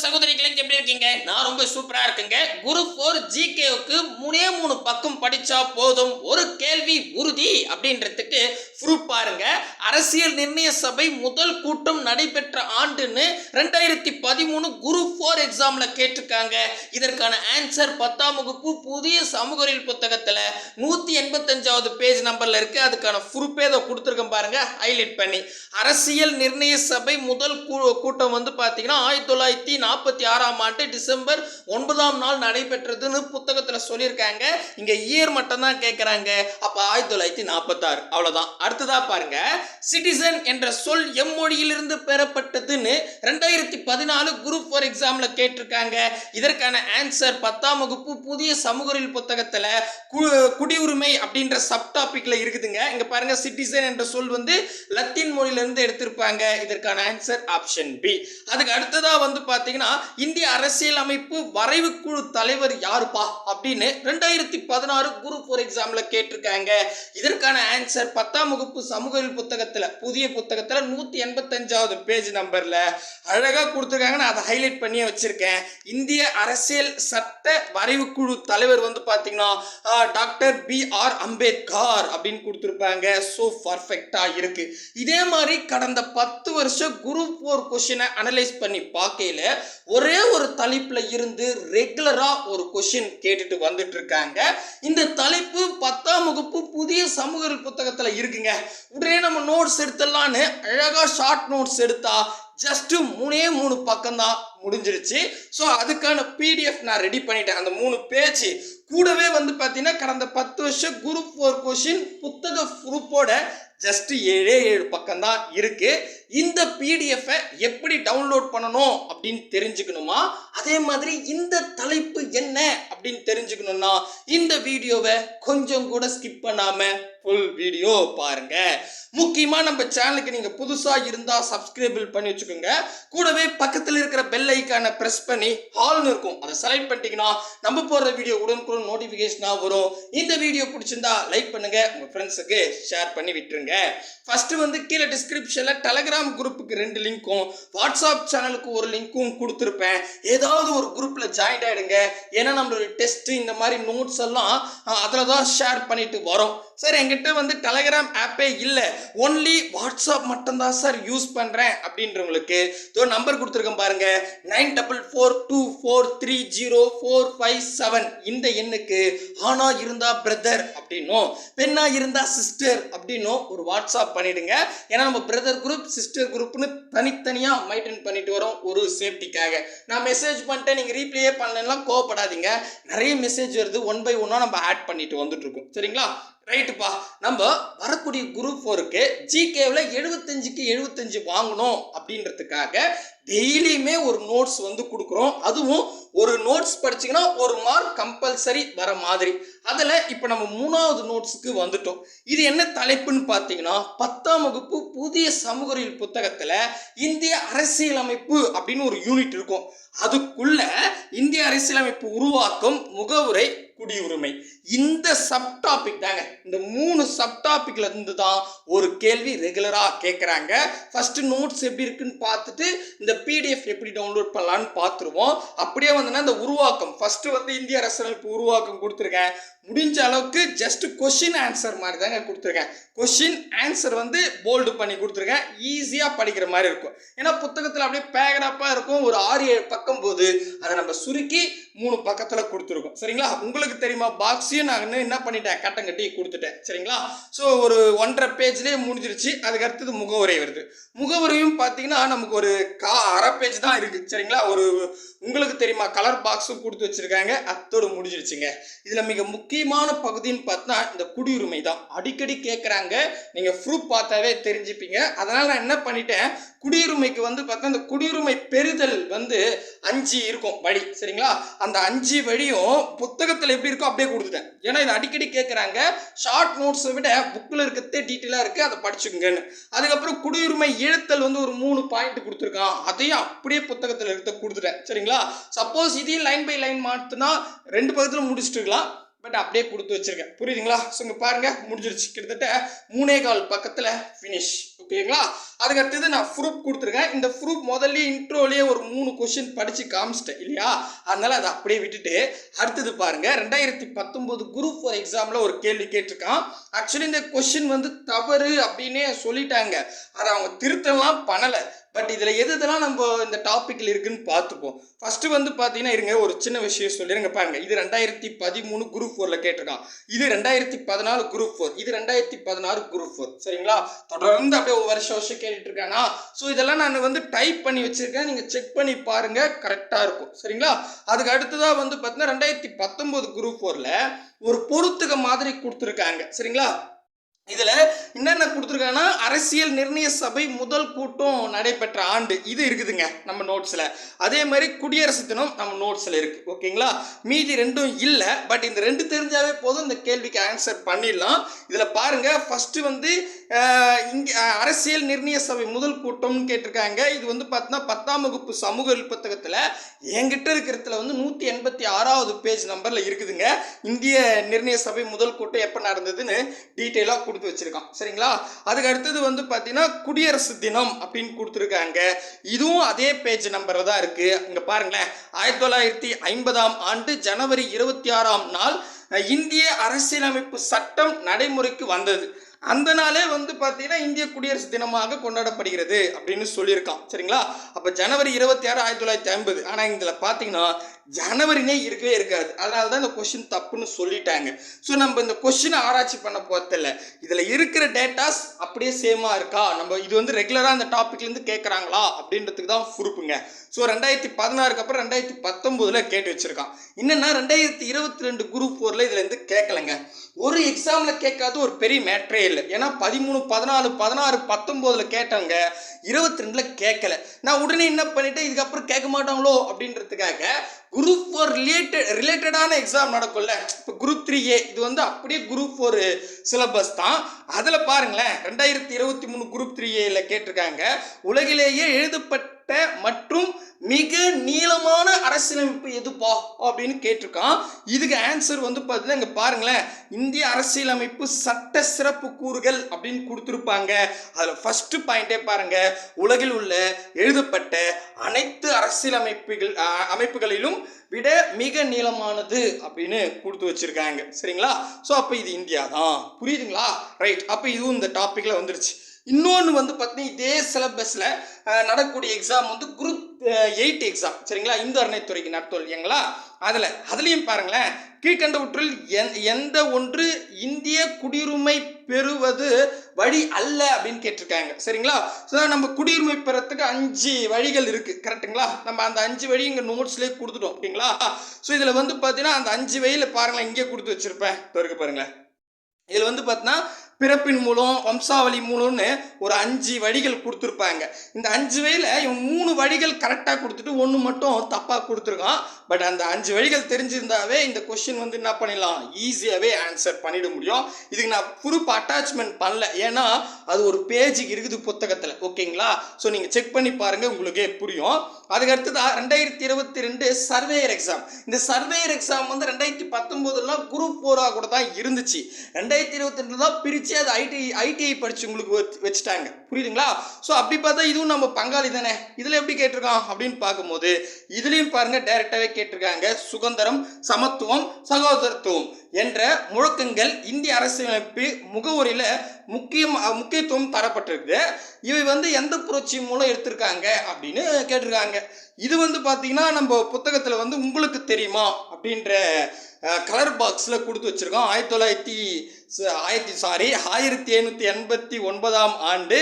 es algo de சகோதரிகளே எப்படி இருக்கீங்க? நான் ரொம்ப சூப்பரா இருக்குங்க. குரு ஃபோர் ஜிகேவுக்கு மூணே மூணு பக்கம் படிச்சா போதும். ஒரு கேள்வி உறுதி அப்படின்றதுக்கு ப்ரூஃப் பாருங்க. அரசியல் நிர்ணய சபை முதல் கூட்டம் நடைபெற்ற ஆண்டுன்னு ரெண்டாயிரத்தி பதிமூணு குரு ஃபோர் எக்ஸாம்ல கேட்டிருக்காங்க. இதற்கான ஆன்சர் பத்தாம் வகுப்பு புதிய சமூக அறிவியல் புத்தகத்துல நூத்தி எண்பத்தஞ்சாவது பேஜ் நம்பர்ல இருக்கு. அதுக்கான ப்ரூஃபே அதை கொடுத்துருக்கேன் பாருங்க. ஹைலைட் பண்ணி. அரசியல் நிர்ணய சபை முதல் கூ- கூட்டம் வந்து பார்த்தீங்கன்னா ஆயிரத்தி தொள்ளாயிரத்தி நாற்பத்தி ஆறு ஆறாம் ஆண்டு டிசம்பர் ஒன்பதாம் நாள் நடைபெற்றதுன்னு புத்தகத்தில் சொல்லியிருக்காங்க. இங்கே இயர் மட்டும் தான் கேட்குறாங்க அப்போ ஆயிரத்தி தொள்ளாயிரத்தி நாற்பத்தாறு. அவ்வளோதான் அடுத்ததா பாருங்க. சிட்டிசன் என்ற சொல் எம்மொழியிலிருந்து பெறப்பட்டதுன்னு ரெண்டாயிரத்தி பதினாலு குரூப் ஃபோர் எக்ஸாமில் கேட்டிருக்காங்க. இதற்கான ஆன்சர் பத்தாம் வகுப்பு புதிய சமூகறில் புத்தகத்தில் குடியுரிமை அப்படின்ற சப் டாபிக்ல இருக்குதுங்க. இங்கே பாருங்க சிட்டிசன் என்ற சொல் வந்து லத்தீன் மொழியிலிருந்து எடுத்திருப்பாங்க. இதற்கான ஆன்சர் ஆப்ஷன் பி அதுக்கு அடுத்ததா வந்து பார்த்தீங்கன்னா இந்திய அரசியல் அமைப்பு வரைவு குழு தலைவர் யாருப்பா அப்படின்னு ரெண்டாயிரத்தி பதினாறு குரு ஃபோர் எக்ஸாம்ல கேட்டிருக்காங்க. இதற்கான ஆன்சர் பத்தாம் வகுப்பு சமூகவியல் புத்தகத்துல புதிய புத்தகத்துல நூத்தி எண்பத்தஞ்சாவது பேஜ் நம்பர்ல அழகா கொடுத்துருக்காங்க நான் அதை ஹைலைட் பண்ணியே வச்சிருக்கேன். இந்திய அரசியல் சட்ட வரைவு குழு தலைவர் வந்து பாத்தீங்கன்னா டாக்டர் பி ஆர் அம்பேத்கர் அப்படின்னு கொடுத்துருப்பாங்க. ஸோ பர்ஃபெக்டா இருக்கு. இதே மாதிரி கடந்த பத்து வருஷம் குரு ஃபோர் கொஷினை அனலைஸ் பண்ணி பார்க்கையில ஒரு ஒரே ஒரு தலைப்பில் இருந்து ரெகுலராக ஒரு கொஷின் கேட்டுட்டு வந்துட்டு இருக்காங்க. இந்த தலைப்பு பத்தாம் வகுப்பு புதிய சமூக புத்தகத்தில் இருக்குங்க. உடனே நம்ம நோட்ஸ் எடுத்துடலான்னு அழகாக ஷார்ட் நோட்ஸ் எடுத்தா ஜஸ்ட்டு மூணே மூணு பக்கம் தான் முடிஞ்சிருச்சு. ஸோ அதுக்கான பிடிஎஃப் நான் ரெடி பண்ணிட்டேன். அந்த மூணு பேஜ் கூடவே வந்து பார்த்தீங்கன்னா கடந்த பத்து வருஷம் குரூப் ஃபோர் கொஷின் புத்தக குரூப்போட ஜஸ்ட் ஏழே ஏழு பக்கம் தான் இருக்கு. இந்த பிடிஎஃப்பை எப்படி டவுன்லோட் பண்ணணும் அப்படின்னு தெரிஞ்சுக்கணுமா? அதே மாதிரி இந்த தலைப்பு என்ன அப்படின்னு தெரிஞ்சுக்கணும்னா இந்த வீடியோவை கொஞ்சம் கூட ஸ்கிப் பண்ணாம ஃபுல் வீடியோ பாருங்க. முக்கியமாக நம்ம சேனலுக்கு நீங்கள் புதுசாக இருந்தால் சப்ஸ்கிரைபிள் பண்ணி வச்சுக்கோங்க. கூடவே பக்கத்தில் இருக்கிற பெல் ஐக்கானை ப்ரெஸ் பண்ணி ஹால்னு இருக்கும். அதை செலக்ட் பண்ணிட்டீங்கன்னா நம்ம போடுற வீடியோ உடனுக்குடன் நோட்டிஃபிகேஷனாக வரும். இந்த வீடியோ பிடிச்சிருந்தா லைக் பண்ணுங்கள் உங்கள் ஃப்ரெண்ட்ஸுக்கு ஷேர் பண்ணி விட்டுருங்க. ஃபர்ஸ்ட் வந்து கீழே டிஸ்கிரிப்ஷன்ல டெலகிராம் குரூப்புக்கு ரெண்டு லிங்க்கும் வாட்ஸ்அப் சேனலுக்கு ஒரு லிங்க்கும் கொடுத்துருப்பேன். ஏதாவது ஒரு குரூப்ல ஜாயின் ஆயிடுங்க. ஏன்னா நம்மளோட டெஸ்ட் இந்த மாதிரி நோட்ஸ் எல்லாம் அதில் தான் ஷேர் பண்ணிட்டு வரோம். சார் என்கிட்ட வந்து டெலகிராம் ஆப்பே இல்லை. ஒன்லி வாட்ஸ்அப் மட்டும்தான் சார் யூஸ் பண்ணுறேன் அப்படின்றவங்களுக்கு. இதோ நம்பர் கொடுத்துருக்கேன் பாருங்க. Nine double four two four three zero four five seven இந்த எண்ணுக்கு ஆனா இருந்தா பிரதர் அப்படின்னும் பெண்ணா இருந்தா சிஸ்டர் அப்படின்னும் ஒரு வாட்ஸ்அப் பண்ணிடுங்க. ஏன்னா நம்ம பிரதர் குரூப் சிஸ்டர் குரூப்னு தனித்தனியாக மெயின்டைன் பண்ணிட்டு வரோம் ஒரு சேஃப்டிக்காக நான் மெசேஜ் பண்ணிட்டேன் நீங்கள் ரீப்ளேயே பண்ணலாம் கோவப்படாதீங்க. நிறைய மெசேஜ் வருது ஒன் பை ஒன்னாக நம்ம ஆட் பண்ணிட்டு வந்துட்டு இருக்கோம். சரிங்களா? ரைட்டுப்பா. நம்ம வரக்கூடிய குரூப் ஃபோருக்கு ஜிகேவில் எழுபத்தஞ்சுக்கு எழுபத்தஞ்சு வாங்கணும் அப்படின்றதுக்காக டெய்லியுமே ஒரு நோட்ஸ் வந்து கொடுக்குறோம். அதுவும் ஒரு நோட்ஸ் படிச்சிங்கன்னா ஒரு மார்க் கம்பல்சரி வர மாதிரி. அதில் இப்போ நம்ம மூணாவது நோட்ஸுக்கு வந்துட்டோம். இது என்ன தலைப்புன்னு பார்த்தீங்கன்னா பத்தாம் வகுப்பு புதிய சமூகரியல் புத்தகத்தில் இந்திய அரசியலமைப்பு அப்படின்னு ஒரு யூனிட் இருக்கும். அதுக்குள்ள இந்திய அரசியலமைப்பு உருவாக்கும் முகவுரை குடியுரிமை. இந்த சப் டாபிக் தாங்க. இந்த மூணு சப் டாபிக்ல இருந்து தான் ஒரு கேள்வி ரெகுலராக கேட்குறாங்க ஃபர்ஸ்ட் நோட்ஸ் எப்படி இருக்குன்னு பார்த்துட்டு இந்த பிடிஎஃப் எப்படி டவுன்லோட் பண்ணலான்னு பார்த்துருவோம். அப்படியே வந்தோன்னா இந்த உருவாக்கம். ஃபர்ஸ்ட் வந்து இந்திய அரசியலமைப்பு உருவாக்கம் கொடுத்துருக்கேன். முடிஞ்ச அளவுக்கு ஜஸ்ட் கொஷின் ஆன்சர் மாதிரி தாங்க கொடுத்துருக்கேன். கொஷின் ஆன்சர் வந்து போல்டு பண்ணி கொடுத்துருக்கேன். ஈஸியாக படிக்கிற மாதிரி இருக்கும். ஏன்னா புத்தகத்தில் அப்படியே பேகராப்பாக இருக்கும். ஒரு ஆறு ஏழு பக்கம் போது அதை நம்ம சுருக்கி மூணு பக்கத்தில் கொடுத்துருக்கோம். சரிங்களா? உங்களுக்கு தெரியுமா? பாக்ஸையும் நான் இன்னும் என்ன பண்ணிட்டேன்? கட்டம் கட்டி கொடுத்துட்டேன். சரிங்களா? ஸோ ஒரு ஒன்றரை பேஜ்லேயே முடிஞ்சிருச்சு. அதுக்கு அடுத்தது முகவுரை வருது. முகவுரையும் பார்த்தீங்கன்னா நமக்கு ஒரு கா அரை பேஜ் தான் இருக்குது சரிங்களா? ஒரு உங்களுக்கு தெரியுமா? கலர் பாக்ஸும் கொடுத்து வச்சுருக்காங்க. அத்தோடு முடிஞ்சிருச்சுங்க. இதில் மிக முக்கியமான பகுதின்னு பார்த்தா இந்த குடியுரிமை தான் அடிக்கடி கேட்குறாங்க நீங்கள் ப்ரூஃப் பார்த்தாவே தெரிஞ்சுப்பீங்க. அதனால் நான் என்ன பண்ணிட்டேன்? குடியுரிமைக்கு வந்து பார்த்தா இந்த குடியுரிமை பெறுதல் வந்து அஞ்சு இருக்கும் வழி. சரிங்களா? அந்த அஞ்சு வழியும் புத்தகத்தில் எப்படி இருக்கோ அப்படியே கொடுத்துட்டேன். ஏன்னா இது அடிக்கடி கேட்குறாங்க ஷார்ட் நோட்ஸை விட புக்கில் இருக்கிறதே டீட்டெயிலாக இருக்குது அதை படிச்சுக்கோங்கன்னு. அதுக்கப்புறம் குடியுரிமை எழுத்தல் வந்து ஒரு மூணு பாயிண்ட் கொடுத்துருக்கான். அதையும் அப்படியே புத்தகத்தில் இருக்க கொடுத்துட்டேன். சரிங்களா? சப்போஸ் இதையும் லைன் பை லைன் மாற்றினா ரெண்டு பக்கத்தில் முடிச்சுட்டுருக்கலாம் பட் அப்படியே கொடுத்து வச்சிருக்கேன். புரியுதுங்களா? ஸோ இங்கே பாருங்கள் முடிஞ்சிருச்சு. கிட்டத்தட்ட மூணே கால் பக்கத்தில் ஃபினிஷ் ஓகேங்களா? அதுக்கு அடுத்தது நான் ப்ரூப் கொடுத்துருக்கேன். இந்த ப்ரூப் முதல்ல இன்ட்ரோலேயே ஒரு மூணு கொஷின் படித்து காமிச்சிட்டேன் இல்லையா? அதனால் அதை அப்படியே விட்டுட்டு அடுத்தது பாருங்கள் ரெண்டாயிரத்தி பத்தொம்போது குரூப் ஃபோர் எக்ஸாமில் ஒரு கேள்வி கேட்டிருக்கான். ஆக்சுவலி இந்த கொஷின் வந்து தவறு அப்படின்னே சொல்லிட்டாங்க. அதை அவங்க திருத்தலாம் பண்ணலை. பட் இதில் எது இதெல்லாம் நம்ம இந்த டாப்பிக்கில் இருக்குன்னு பார்த்துப்போம். ஃபஸ்ட்டு வந்து பார்த்தீங்கன்னா இருங்க ஒரு சின்ன விஷயம் சொல்லிடுங்க பாருங்க. இது ரெண்டாயிரத்தி பதிமூணு குரூப் ஃபோரில் கேட்டிருக்கான். இது ரெண்டாயிரத்தி பதினாலு குரூப் ஃபோர் இது ரெண்டாயிரத்தி பதினாறு குரூப் ஃபோர் சரிங்களா? தொடர்ந்து அப்படியே ஒரு வருஷம் வருஷம் கேட்டுட்டு இருக்கானா ஸோ இதெல்லாம் நான் வந்து டைப் பண்ணி வச்சிருக்கேன். நீங்கள் செக் பண்ணி பாருங்கள் கரெக்டாக இருக்கும். சரிங்களா? அதுக்கு அடுத்ததாக வந்து பார்த்தீங்கன்னா ரெண்டாயிரத்தி பத்தொம்போது குரூப் ஃபோரில் ஒரு பொருத்துக மாதிரி கொடுத்துருக்காங்க. சரிங்களா? இதுல என்னென்ன கொடுத்துருக்காங்கன்னா அரசியல் நிர்ணய சபை முதல் கூட்டம் நடைபெற்ற ஆண்டு. இது இருக்குதுங்க நம்ம நோட்ஸ்ல அதே மாதிரி குடியரசு தினம் நம்ம நோட்ஸ்ல இருக்கு ஓகேங்களா மீதி ரெண்டும் இல்லை பட் இந்த ரெண்டு தெரிஞ்சாவே போதும் இந்த கேள்விக்கு ஆன்சர் பண்ணிடலாம். இதுல பாருங்க ஃபர்ஸ்ட் வந்து இங்கே அரசியல் நிர்ணய சபை முதல் கூட்டம்னு கேட்டிருக்காங்க. இது வந்து பார்த்தீங்கன்னா பத்தாம் வகுப்பு சமூக புத்தகத்தில் என்கிட்ட இருக்கிறதுல வந்து நூற்றி எண்பத்தி ஆறாவது பேஜ் நம்பரில் இருக்குதுங்க. இந்திய நிர்ணய சபை முதல் கூட்டம் எப்போ நடந்ததுன்னு டீட்டெயிலாக கொடுத்து வச்சிருக்கான். சரிங்களா? அதுக்கு அடுத்தது வந்து பார்த்தீங்கன்னா குடியரசு தினம் அப்படின்னு கொடுத்துருக்காங்க. இதுவும் அதே பேஜ் நம்பரில் தான் இருக்குது இங்கே பாருங்களேன். ஆயிரத்தி தொள்ளாயிரத்தி ஐம்பதாம் ஆண்டு ஜனவரி இருபத்தி ஆறாம் நாள் இந்திய அரசியலமைப்பு சட்டம் நடைமுறைக்கு வந்தது. அந்த நாளே வந்து பார்த்தீங்கன்னா இந்திய குடியரசு தினமாக கொண்டாடப்படுகிறது அப்படின்னு சொல்லியிருக்கான். சரிங்களா? அப்போ ஜனவரி இருபத்தி ஆறு ஆயிரத்தி தொள்ளாயிரத்தி ஐம்பது. ஆனால் இதில் பார்த்தீங்கன்னா ஜனவரினே இருக்கவே இருக்காது. அதனால தான் இந்த கொஷின் தப்புன்னு சொல்லிட்டாங்க. ஸோ நம்ம இந்த கொஷினை ஆராய்ச்சி பண்ண போகிறதில்ல இதில் இருக்கிற டேட்டாஸ் அப்படியே சேமாக இருக்கா? நம்ம இது வந்து ரெகுலராக அந்த டாப்பிக்லேருந்து கேட்குறாங்களா அப்படின்றதுக்கு தான் பொறுப்புங்க. ஸோ ரெண்டாயிரத்தி பதினாறுக்கு அப்புறம் ரெண்டாயிரத்தி பத்தொம்போதில் கேட்டு வச்சுருக்கான். என்னென்னா ரெண்டாயிரத்தி இருபத்தி ரெண்டு குரூப் ஃபோரில் இதுலேருந்து கேட்கலங்க ஒரு எக்ஸாமில் கேட்காத ஒரு பெரிய மேட்ரே இல்லை. ஏன்னா பதிமூணு பதினாலு பதினாறு பத்தொம்போதில் கேட்டவங்க இருபத்தி ரெண்டில் கேட்கல நான் உடனே என்ன பண்ணிவிட்டு இதுக்கப்புறம் கேட்க மாட்டாங்களோ அப்படின்றதுக்காக குரூப் ஃபோர் ரிலேட்டட் ரிலேட்டடான எக்ஸாம் நடக்கும்ல. இப்போ குரூப் த்ரீ ஏ இது வந்து அப்படியே குரூப் ஃபோர் சிலபஸ் தான். அதில் பாருங்களேன் ரெண்டாயிரத்தி இருபத்தி மூணு குரூப் த்ரீ ஏயில் கேட்டிருக்காங்க. உலகிலேயே எழுதப்பட்ட மற்றும் மிக நீளமான அரசியலமைப்பு எதுப்பா அப்படின்னு கேட்டிருக்கான். இதுக்கு ஆன்சர் வந்து பார்த்தீங்கன்னா இங்கே பாருங்களேன். இந்திய அரசியலமைப்பு சட்ட சிறப்பு கூறுகள் அப்படின்னு கொடுத்துருப்பாங்க. அதில் ஃபஸ்ட்டு பாயிண்டே பாருங்க. உலகில் உள்ள எழுதப்பட்ட அனைத்து அரசியலமைப்புகள் அமைப்புகளிலும் விட மிக நீளமானது அப்படின்னு கொடுத்து வச்சிருக்காங்க. சரிங்களா? ஸோ அப்போ இது இந்தியா தான் புரியுதுங்களா? ரைட் அப்போ இதுவும் இந்த டாப்பிக்கில் வந்துருச்சு. இன்னொன்று வந்து பார்த்தீங்கன்னா இதே சிலபஸில் நடக்கக்கூடிய எக்ஸாம் வந்து குரூப் எயிட் எக்ஸாம் சரிங்களா? இந்து அறநிலைத்துறைக்கு நடத்தும் இல்லைங்களா? அதில் அதுலேயும் பாருங்களேன். கீழ்கண்டவற்றில் எந் எந்த ஒன்று இந்திய குடியுரிமை பெறுவது வழி அல்ல அப்படின்னு கேட்டிருக்காங்க. சரிங்களா? ஸோ நம்ம குடியுரிமை பெறத்துக்கு அஞ்சு வழிகள் இருக்குது கரெக்ட்டுங்களா நம்ம அந்த அஞ்சு வழி இங்கே நோட்ஸ்லேயே கொடுத்துட்டோம். ஓகேங்களா? ஸோ இதில் வந்து பார்த்தீங்கன்னா அந்த அஞ்சு வழியில் பாருங்களேன் இங்கே கொடுத்து வச்சுருப்பேன். இப்போ இருக்கு பாருங்களேன். இதில் வந்து பார்த்தீங்கன்னா பிறப்பின் மூலம் வம்சாவளி மூலம்னு ஒரு அஞ்சு வழிகள் கொடுத்துருப்பாங்க. இந்த அஞ்சு வழியில் இவன் மூணு வழிகள் கரெக்டாக கொடுத்துட்டு ஒன்று மட்டும் தப்பாக கொடுத்துருக்கான். பட் அந்த அஞ்சு வழிகள் தெரிஞ்சிருந்தாவே இந்த கொஷின் வந்து என்ன பண்ணிடலாம்? ஈஸியாகவே ஆன்சர் பண்ணிட முடியும். இதுக்கு நான் ப்ரூஃப் அட்டாச்மெண்ட் பண்ணல. ஏன்னா அது ஒரு பேஜுக்கு இருக்குது புத்தகத்தில். ஓகேங்களா ஸோ நீங்கள் செக் பண்ணி பாருங்கள் உங்களுக்கே புரியும். அதுக்கு அடுத்ததா ரெண்டாயிரத்தி இருபத்தி ரெண்டு சர்வேயர் எக்ஸாம் இந்த சர்வேயர் எக்ஸாம் வந்து ரெண்டாயிரத்தி பத்தொம்போதுலாம் குரூப் ஃபோராக கூட தான் இருந்துச்சு. ரெண்டாயிரத்தி இருபத்தி ரெண்டு தான் பிரித்து அது ஐடி ஐடிஐ படிச்சவங்களுக்கு வச்சு- வச்சுட்டாங்க. புரியுதுங்களா? ஸோ அப்படி பார்த்தா இதுவும் நம்ம பங்காளி தானே? இதில் எப்படி கேட்டிருக்கான் அப்படின்னு பார்க்கும்போது இதுலேயும் பாருங்கள் டைரெக்டாகவே கேட்டிருக்காங்க. சுதந்திரம் சமத்துவம் சகோதரத்துவம். என்ற முழக்கங்கள் இந்திய அரசியலமைப்பு முகவரியில் முக்கியம் முக்கியத்துவம் தரப்பட்டிருக்கு இவை வந்து எந்த புரட்சி மூலம் எடுத்திருக்காங்க அப்படின்னு கேட்டிருக்காங்க. இது வந்து பார்த்தீங்கன்னா நம்ம புத்தகத்தில் வந்து உங்களுக்கு தெரியுமா அப்படின்ற கலர் பாக்ஸில் கொடுத்து வச்சுருக்கோம். ஆயிரத்தி தொள்ளாயிரத்தி ஆயிரத்தி சாரி ஆயிரத்தி எழுநூற்றி எண்பத்தி ஒன்பதாம் ஆண்டு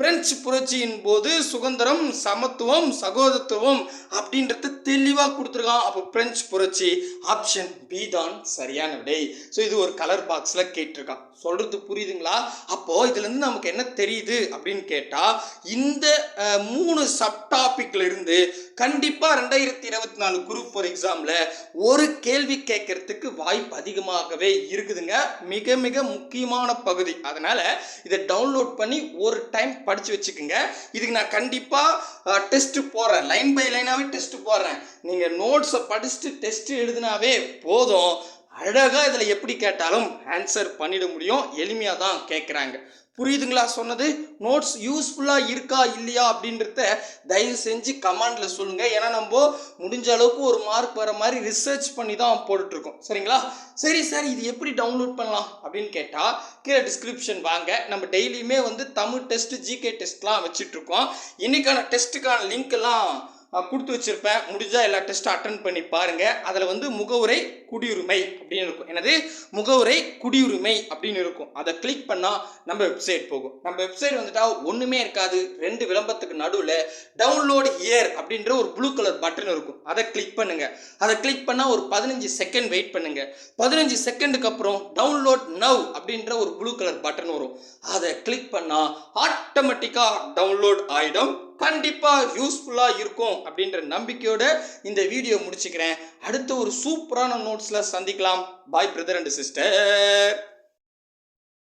பிரெஞ்சு புரட்சியின் போது சுதந்திரம் சமத்துவம் சகோதரத்துவம் அப்படின்றது தெளிவாக கொடுத்துருக்கான். அப்போ பிரெஞ்சு புரட்சி ஆப்ஷன் பி தான் சரியான விடை ஸோ இது ஒரு கலர் பாக்ஸில் கேட்டிருக்கான். சொல்கிறது புரியுதுங்களா? அப்போது இதுலேருந்து நமக்கு என்ன தெரியுது அப்படின்னு கேட்டால் இந்த மூணு சப் டாப்பிக்ல இருந்து கண்டிப்பாக ரெண்டாயிரத்தி இருபத்தி நாலு குரூப் ஃபோர் எக்ஸாமில் ஒரு கேள்வி கேட்கறதுக்கு வாய்ப்பு அதிகமாகவே இருக்குதுங்க. மிக மிக முக்கியமான பகுதி. அதனால் இதை டவுன்லோட் பண்ணி ஒரு டைம் படித்து வச்சுக்கோங்க. இதுக்கு நான் கண்டிப்பாக டெஸ்ட்டு போடுறேன். லைன் பை லைனாகவே டெஸ்ட்டு போடுறேன். நீங்கள் நோட்ஸை படிச்சுட்டு டெஸ்ட்டு எழுதினாவே போதும். அழகாக இதில் எப்படி கேட்டாலும் ஆன்சர் பண்ணிட முடியும். எளிமையாக தான் கேட்குறாங்க புரியுதுங்களா சொன்னது? நோட்ஸ் யூஸ்ஃபுல்லாக இருக்கா இல்லையா அப்படின்றத தயவு செஞ்சு கமெண்டில் சொல்லுங்கள் ஏன்னா நம்ம முடிஞ்ச அளவுக்கு ஒரு மார்க் வர மாதிரி ரிசர்ச் பண்ணி தான் போட்டுட்ருக்கோம். சரிங்களா? சரி சார் இது எப்படி டவுன்லோட் பண்ணலாம் அப்படின்னு கேட்டால் கீழே டிஸ்கிரிப்ஷன் வாங்க. நம்ம டெய்லியுமே வந்து தமிழ் டெஸ்ட் ஜிகே டெஸ்ட்லாம் வச்சுட்ருக்கோம். இன்னைக்கான டெஸ்ட்டுக்கான லிங்க்லாம் எல்லாம் கொடுத்து வச்சிருப்பேன். முடிஞ்சா எல்லா டெஸ்ட்டும் அட்டன் பண்ணி பாருங்க. அதில் வந்து முகவுரை குடியுரிமை அப்படின்னு இருக்கும். எனது முகவுரை குடியுரிமை அப்படின்னு இருக்கும். அதை கிளிக் பண்ணால் நம்ம வெப்சைட் போகும். நம்ம வெப்சைட் வந்துட்டா ஒன்றுமே இருக்காது. ரெண்டு விளம்பரத்துக்கு நடுவில் டவுன்லோடு இயர் அப்படின்ற ஒரு ப்ளூ கலர் பட்டன் இருக்கும். அதை கிளிக் பண்ணுங்க. அதை கிளிக் பண்ணால் ஒரு பதினஞ்சு செகண்ட் வெயிட் பண்ணுங்க. பதினஞ்சு செகண்டுக்கு அப்புறம் டவுன்லோட் நவ் அப்படின்ற ஒரு ப்ளூ கலர் பட்டன் வரும். அதை கிளிக் பண்ணால் ஆட்டோமேட்டிக்காக டவுன்லோட் ஆகிடும் கண்டிப்பாக யூஸ்ஃபுல்லாக இருக்கும் அப்படின்ற நம்பிக்கையோடு இந்த வீடியோ முடிச்சுக்கிறேன். அடுத்த ஒரு சூப்பரான நோட்ஸில் சந்திக்கலாம். பாய் பிரதர் அண்ட் சிஸ்டர்